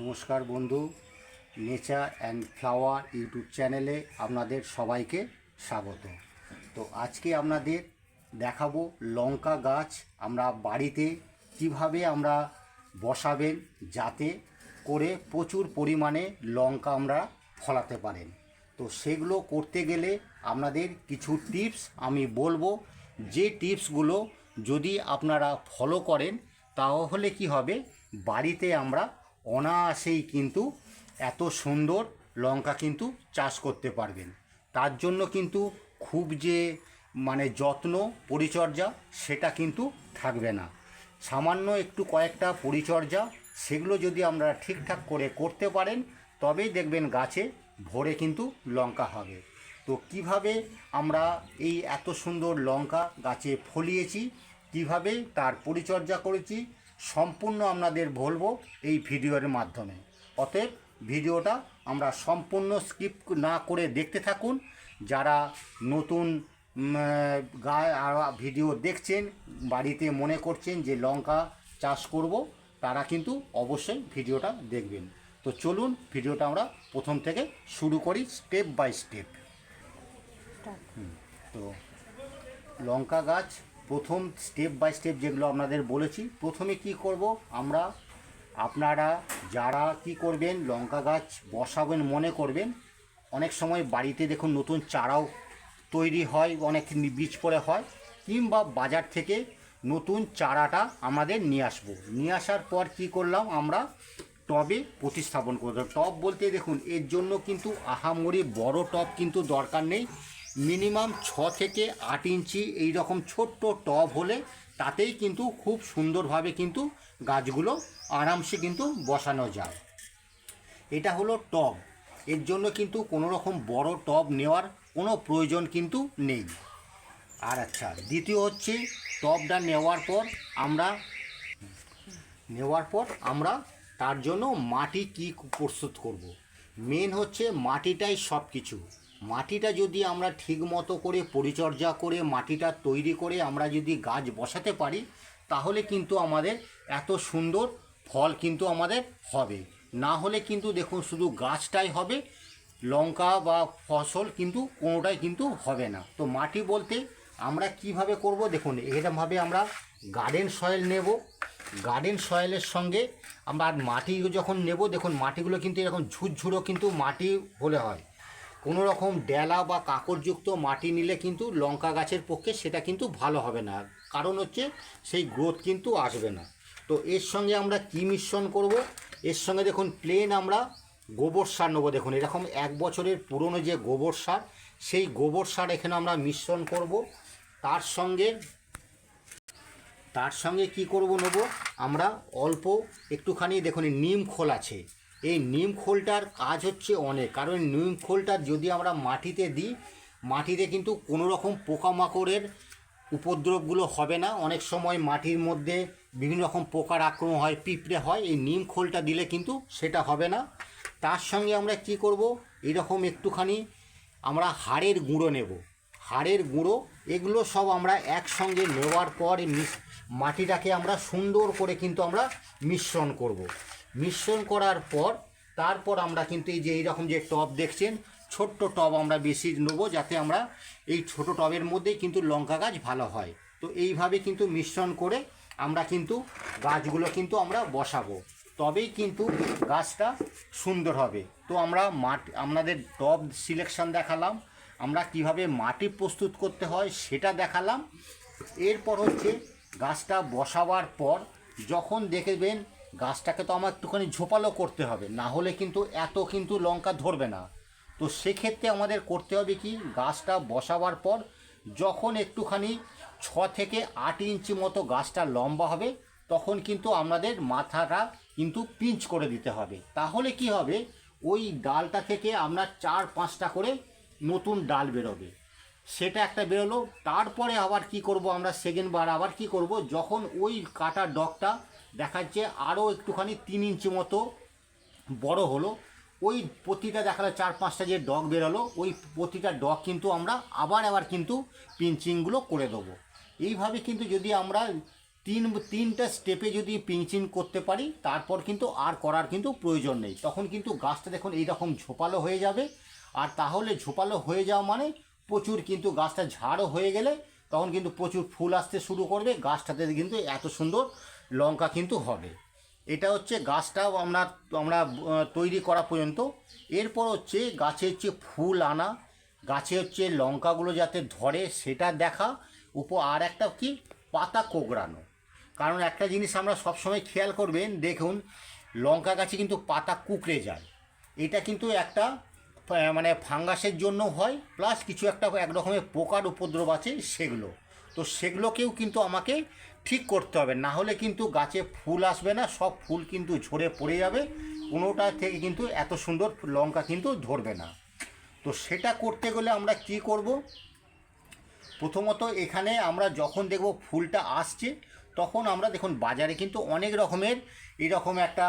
নমস্কার বন্ধু nature and flower YouTube চ্যানেলে আপনাদের সবাইকে স্বাগত। তো আজকে আপনাদের দেখাবো লঙ্কা গাছ আমরা বাড়িতে কীভাবে আমরা বসাবেন যাতে করে প্রচুর পরিমাণে লঙ্কা আমরা ফলাতে পারেন। তো সেগুলো করতে গেলে আপনাদের কিছু টিপস আমি বলব। যে টিপসগুলো যদি আপনারা ফলো করেন, তাহলে কি হবে? বাড়িতে আমরা অনায়াসেই কিন্তু এত সুন্দর লঙ্কা কিন্তু চাষ করতে পারবেন। তার জন্য কিন্তু খুব যে মানে যত্ন, পরিচর্যা, সেটা কিন্তু থাকবে না। সামান্য একটু কয়েকটা পরিচর্যা, সেগুলো যদি আমরা ঠিকঠাক করে করতে পারেন, তবেই দেখবেন গাছে ভরে কিন্তু লঙ্কা হবে। তো কীভাবে আমরা এই এত সুন্দর লঙ্কা গাছে ফলিয়েছি, কীভাবে তার পরিচর্যা করেছি সম্পূর্ণ আপনাদের বলব এই ভিডিওর মাধ্যমে। অতএব ভিডিওটা আমরা সম্পূর্ণ স্কিপ না করে দেখতে থাকুন। যারা নতুন গা আর ভিডিও দেখছেন বাড়িতে মনে করছেন যে লঙ্কা চাষ করব তারা কিন্তু অবশ্যই ভিডিওটা দেখবেন। তো চলুন ভিডিওটা আমরা প্রথম থেকে শুরু করি স্টেপ বাই স্টেপ। তো লঙ্কা গাছ প্রথম স্টেপ বাই স্টেপ যেগুলো আপনাদের বলেছি, প্রথমে কি করব? আমরা আপনারা যারা কি করবেন, লঙ্কা গাছ বসাবেন মনে করবেন। অনেক সময় বাড়িতে দেখুন নতুন চারাও তৈরি হয়, অনেক বীজ পড়ে হয়, কিংবা বাজার থেকে নতুন চারাটা আমাদের নিয়ে আসব। নিয়ে আসার পর কি করলাম আমরা? টবে প্রতিস্থাপন করলাম। টব বলতে দেখুন, এর জন্য কিন্তু আহামরি বড় টব কিন্তু দরকার নেই। মিনিমাম ছ থেকে আট ইঞ্চি এই রকম ছোট্ট টব হলে তাতেই কিন্তু খুব সুন্দরভাবে কিন্তু গাছগুলো আরামসে কিন্তু বসানো যায়। এটা হলো টব। এর জন্য কিন্তু কোনো রকম বড় টব নেওয়ার কোনো প্রয়োজন কিন্তু নেই। আর আচ্ছা দ্বিতীয় হচ্ছে টবটা নেওয়ার পর আমরা, নেওয়ার পর আমরা তার জন্য মাটি কি প্রস্তুত করব। মেন হচ্ছে মাটিটাই সব কিছু মাটিটা যদি আমরা ঠিক মতো করে পরিচর্যা করে মাটিটা তৈরি করে আমরা যদি গাছ বসাতে পারি, তাহলে কিন্তু আমাদের এত সুন্দর ফল কিন্তু আমাদের হবে। না হলে কিন্তু দেখুন শুধু গাছটাই হবে, লঙ্কা বা ফসল কিন্তু কোনোটাই কিন্তু হবে না। তো মাটি বলতে আমরা কীভাবে করব দেখুন, এরকমভাবে আমরা গার্ডেন সয়েল নেব। গার্ডেন সয়েলের সঙ্গে আমরা মাটি যখন নেব, দেখুন মাটিগুলো কিন্তু এরকম ঝুরঝুরো কিন্তু মাটি হলে হয়। কোনো রকম ডেলা বা কাকড়যুক্ত মাটি নিলে কিন্তু লঙ্কা গাছের পক্ষে সেটা কিন্তু ভালো হবে না। কারণ হচ্ছে সেই গ্রোথ কিন্তু আসবে না। তো এর সঙ্গে আমরা কি মিশ্রণ করব? এর সঙ্গে দেখুন প্লেন আমরা গোবর সার নেব। দেখুন, এরকম এক বছরের পুরনো যে গোবর সার, সেই গোবর সার এখানে আমরা মিশ্রণ করব। তার সঙ্গে তার সঙ্গে কি করব নেব? আমরা অল্প একটুখানি দেখুন, নিম খোল আছে। এই নিম খোলটার কাজ হচ্ছে অনেক। কারণ নিম খোলটা যদি আমরা মাটিতে দিই, মাটিতে কিন্তু কোনো রকম পোকামাকড়ের উপদ্রবগুলো হবে না। অনেক সময় মাটির মধ্যে বিভিন্ন রকম পোকার আক্রমণ হয়, পিঁপড়ে হয়। এই নিম খোলটা দিলে কিন্তু সেটা হবে না। তার সঙ্গে আমরা কি করব? এরকম একটুখানি আমরা হাড়ের গুঁড়ো নেব। হাড়ের গুঁড়ো, এগুলো সব আমরা একসঙ্গে নেওয়ার পর মাটিটাকে আমরা সুন্দর করে কিন্তু আমরা মিশ্রণ করব। মিশ্রণ করার পর, তারপর আমরা কিন্তু এই যে এইরকম যে টব দেখছেন, ছোট্ট টব আমরা বেশি নেব যাতে আমরা এই ছোট টবের মধ্যেই কিন্তু লঙ্কা গাছ ভালো হয়। তো এইভাবে কিন্তু মিশ্রণ করে আমরা কিন্তু গাছগুলো কিন্তু আমরা বসাবো। তবেই কিন্তু গাছটা সুন্দর হবে। তো আমরা মাটি আপনাদের টব সিলেকশন দেখালাম, আমরা কীভাবে মাটি প্রস্তুত করতে হয় সেটা দেখালাম। এরপর হচ্ছে গাছটা বসাবার পর যখন দেখবেন গাছটাকে তো আমার একটুখানি ঝোপালো করতে হবে, না হলে কিন্তু এত কিন্তু লঙ্কা ধরবে না। তো সেক্ষেত্রে আমাদের করতে হবে কি, গাছটা বসাবার পর যখন একটুখানি ছ থেকে আট ইঞ্চি মতো গাছটা লম্বা হবে, তখন কিন্তু আমাদের মাথাটা কিন্তু পিঞ্চ করে দিতে হবে। তাহলে কি হবে, ওই ডালটা থেকে আমরা চার পাঁচটা করে নতুন ডাল বেরোবে। সেটা একটা বেরোলো, তারপরে আবার কি করব আমরা সেকেন্ড বার আবার কি করব, যখন ওই কাটা ডগটা দেখাচ্ছে আরও একটুখানি তিন ইঞ্চি মতো বড় হলো। ওই প্রতিটা দেখাল চার পাঁচটা যে ডগ বেরোলো, ওই প্রতিটা ডগ কিন্তু আমরা আবার আবার কিন্তু পিঞ্চিংগুলো করে দেবো। এইভাবে কিন্তু যদি আমরা তিন, তিনটা স্টেপে যদি পিঞ্চিং করতে পারি, তারপর কিন্তু আর করার কিন্তু প্রয়োজন নেই। তখন কিন্তু গাছটা দেখুন এইরকম ঝোপালো হয়ে যাবে। আর তাহলে ঝোপালো হয়ে যাওয়া মানে প্রচুর কিন্তু গাছটা ঝাড়ও হয়ে গেলে তখন কিন্তু প্রচুর ফুল আসতে শুরু করবে, গাছটাতে কিন্তু এত সুন্দর লঙ্কা কিন্তু হবে। এটা হচ্ছে গাছটাও আমরা আমরা তৈরি করা পর্যন্ত। এরপর হচ্ছে গাছে হচ্ছে ফুল আনা, গাছে হচ্ছে লঙ্কাগুলো যাতে ধরে সেটা দেখা, উপর আর একটা কি, পাতা কোগড়ানো কারণ একটা জিনিস আমরা সবসময় খেয়াল করবেন, দেখুন, লঙ্কা গাছে কিন্তু পাতা কুকড়ে যায়। এটা কিন্তু একটা মানে ফাঙ্গাসের জন্য হয় প্লাস কিছু একটা এক রকমের পোকার উপদ্রব আছে সেগুলো। তো সেগুলোকেও কিন্তু আমাকে ঠিক করতে হবে, না হলে কিন্তু গাছে ফুল আসবে না, সব ফুল কিন্তু ঝরে পড়ে যাবে, কোনোটা থেকে কিন্তু এত সুন্দর লঙ্কা কিন্তু ধরবে না। তো সেটা করতে গেলে আমরা কি করব? প্রথমত এখানে আমরা যখন দেখব ফুলটা আসছে, তখন আমরা দেখুন বাজারে কিন্তু অনেক রকমের এরকম একটা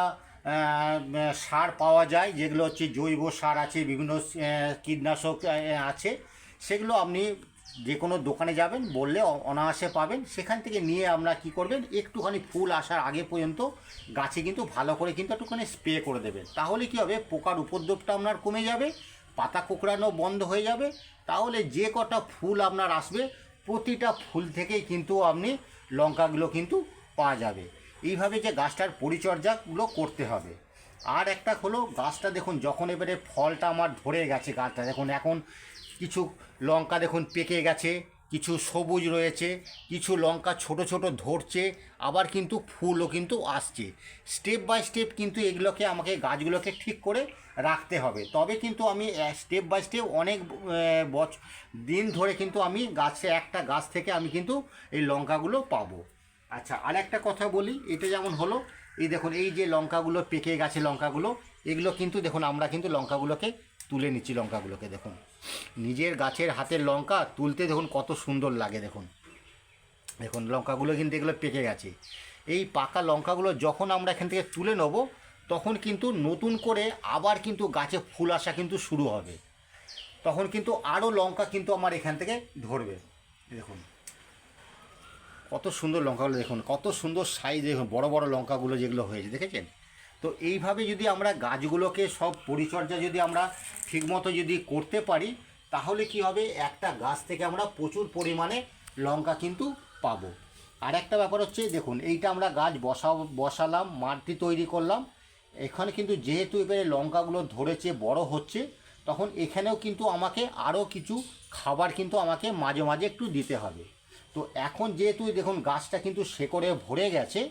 সার পাওয়া যায়, যেগুলো হচ্ছে জৈব সার আছে, বিভিন্ন কীটনাশক আছে, সেগুলো আপনি যে কোনো দোকানে যাবেন, বললে অনায়াসে পাবেন। সেখান থেকে নিয়ে আমরা কি করবেন, একটুখানি ফুল আসার আগে পর্যন্ত গাছে কিন্তু ভালো করে কিন্তু একটুখানি স্প্রে করে দেবেন। তাহলে কি হবে, পোকার উপদ্রবটা আপনার কমে যাবে, পাতা কোঁকড়ানো বন্ধ হয়ে যাবে। তাহলে যে কটা ফুল আপনার আসবে, প্রতিটা ফুল থেকেই কিন্তু আপনি লঙ্কাগুলো কিন্তু পাওয়া যাবে। এইভাবে যে গাছটার পরিচর্যাগুলো করতে হবে। আর একটা হলো গাছটা দেখুন, যখন এবারে ফলটা আমার ধরে গেছে গাছটা, দেখুন এখন কিছু লঙ্কা দেখুন পেকে গেছে, কিছু সবুজ রয়েছে, কিছু লঙ্কা ছোট ছোট ধরছে, আবার কিন্তু ফুলও কিন্তু আসছে। স্টেপ বাই স্টেপ কিন্তু এগুলোকে আমাকে গাছগুলোকে ঠিক করে রাখতে হবে। তবে কিন্তু আমি স্টেপ বাই স্টেপ অনেক বছ, দিন ধরে কিন্তু আমি গাছে একটা গাছ থেকে আমি কিন্তু এই লঙ্কাগুলো পাবো। আচ্ছা আর একটা কথা বলি, এটা যেমন হলো, এই দেখুন, এই যে লঙ্কাগুলো, পেকে গেছে লঙ্কাগুলো, এগুলো কিন্তু দেখুন, আমরা কিন্তু লঙ্কাগুলোকে তুলে নিচ্ছি, লঙ্কাগুলোকে দেখুন। নিজের গাছের হাতের লঙ্কা তুলতে দেখুন, কত সুন্দর লাগে দেখুন। দেখুন, লঙ্কাগুলো কিন্তু এগুলো পেকে গেছে। এই পাকা লঙ্কাগুলো যখন আমরা এখান থেকে তুলে নেব, তখন কিন্তু নতুন করে আবার কিন্তু গাছে ফুল আসা কিন্তু শুরু হবে। তখন কিন্তু আরও লঙ্কা কিন্তু আমার এখান থেকে ধরবে। দেখুন। কত সুন্দর লঙ্কাগুলো দেখুন, কত সুন্দর সাইজ দেখুন, বড় বড় লঙ্কাগুলো যেগুলো হয়েছে, দেখেছেন? তো এইভাবে যদি আমরা গাছগুলোকে সব পরিচর্যা যদি আমরা ঠিকমতো যদি করতে পারি, তাহলে কি হবে? একটা গাছ থেকে আমরা প্রচুর পরিমাণে লঙ্কা কিন্তু পাবো। আর একটা ব্যাপার হচ্ছে, দেখুন, এইটা আমরা গাছ বসা বসালাম, মাটি তৈরি করলাম। এখানে কিন্তু যেহেতু এবারে লঙ্কাগুলো ধরেছে, বড় হচ্ছে, তখন এখানেও কিন্তু আমাকে আরও কিছু খাবার কিন্তু আমাকে মাঝে মাঝে একটু দিতে হবে। তো এখন যেহেতু দেখুন গাছটা কিন্তু শেকড়ে ভরে গেছে,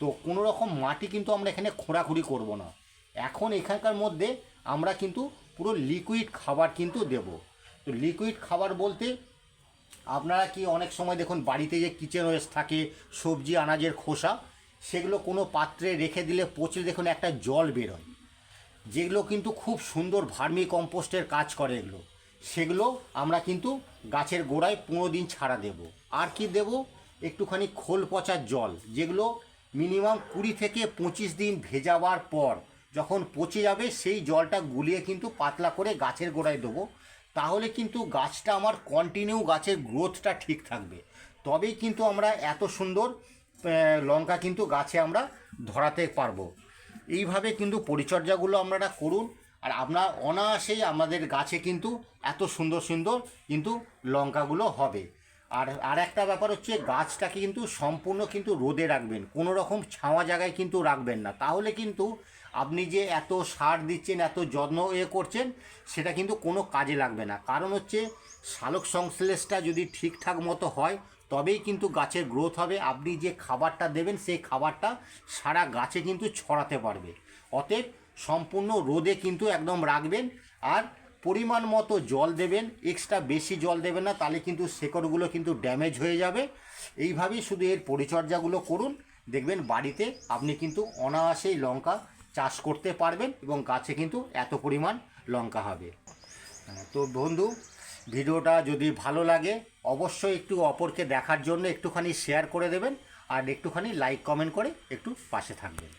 তো কোনো রকম মাটি কিন্তু আমরা এখানে খোঁড়াখুড়ি করব না। এখন এখানকার মধ্যে আমরা কিন্তু পুরো লিকুইড খাবার কিন্তু দেব। তো লিকুইড খাবার বলতে আপনারা কি অনেক সময় দেখুন বাড়িতে যে কিচেন ওয়েস্ট থাকে, সবজি আনাজের খোসা, সেগুলো কোনো পাত্রে রেখে দিলে পচে দেখুন একটা জল বেরোয়। যেগুলো কিন্তু খুব সুন্দর ভার্মি কম্পোস্টের কাজ করে এগুলো। সেগুলো আমরা কিন্তু গাছের গোড়ায় পনেরো দিন ছাড়া দেব। আর কি দেব? একটুখানি খোল পচার জল, যেগুলো মিনিমাম কুড়ি থেকে পঁচিশ দিন ভেজাবার পর যখন পচে যাবে, সেই জলটা গুলিয়ে কিন্তু পাতলা করে গাছের গোড়ায় দেবো। তাহলে কিন্তু গাছটা আমার কন্টিনিউ গাছের গ্রোথটা ঠিক থাকবে। তবেই কিন্তু আমরা এত সুন্দর লঙ্কা কিন্তু গাছে আমরা ধরাতে পারব। এইভাবে কিন্তু পরিচর্যাগুলো আপনারা করুন। আর আপনার অনায়াসেই আমাদের গাছে কিন্তু এত সুন্দর সুন্দর কিন্তু লঙ্কাগুলো হবে। আর আর একটা ব্যাপার হচ্ছে গাছটাকে কিন্তু সম্পূর্ণ কিন্তু রোদে রাখবেন, কোনো রকম ছাওয়া জায়গায় কিন্তু রাখবেন না। তাহলে কিন্তু আপনি যে এত সার দিচ্ছেন, এত যত্ন এ করছেন, সেটা কিন্তু কোনো কাজে লাগবে না। কারণ হচ্ছে সালোক সংশ্লেষটা যদি ঠিকঠাক মতো হয়, তবেই কিন্তু গাছের গ্রোথ হবে। আপনি যে খাবারটা দেবেন, সেই খাবারটা সারা গাছে কিন্তু ছড়াতে পারবে। অতএব সম্পূর্ণ রোদে কিন্তু একদম রাখবেন আর পরিমাণ মতো জল দেবেন এক্সট্রা বেশি জল দেবেন না তাহলে কিন্তু শেকড়গুলো কিন্তু ড্যামেজ হয়ে যাবে। এইভাবেই শুধু এর পরিচর্যাগুলো করুন দেখবেন বাড়িতে আপনি কিন্তু অনায়াসেই লঙ্কা চাষ করতে পারবেন এবং গাছে কিন্তু এত পরিমাণ লঙ্কা হবে। হ্যাঁ, তো বন্ধু ভিডিওটা যদি ভালো লাগে অবশ্যই একটু অপরকে দেখার জন্য একটুখানি শেয়ার করে দেবেন আর একটুখানি লাইক কমেন্ট করে একটু পাশে থাকবেন।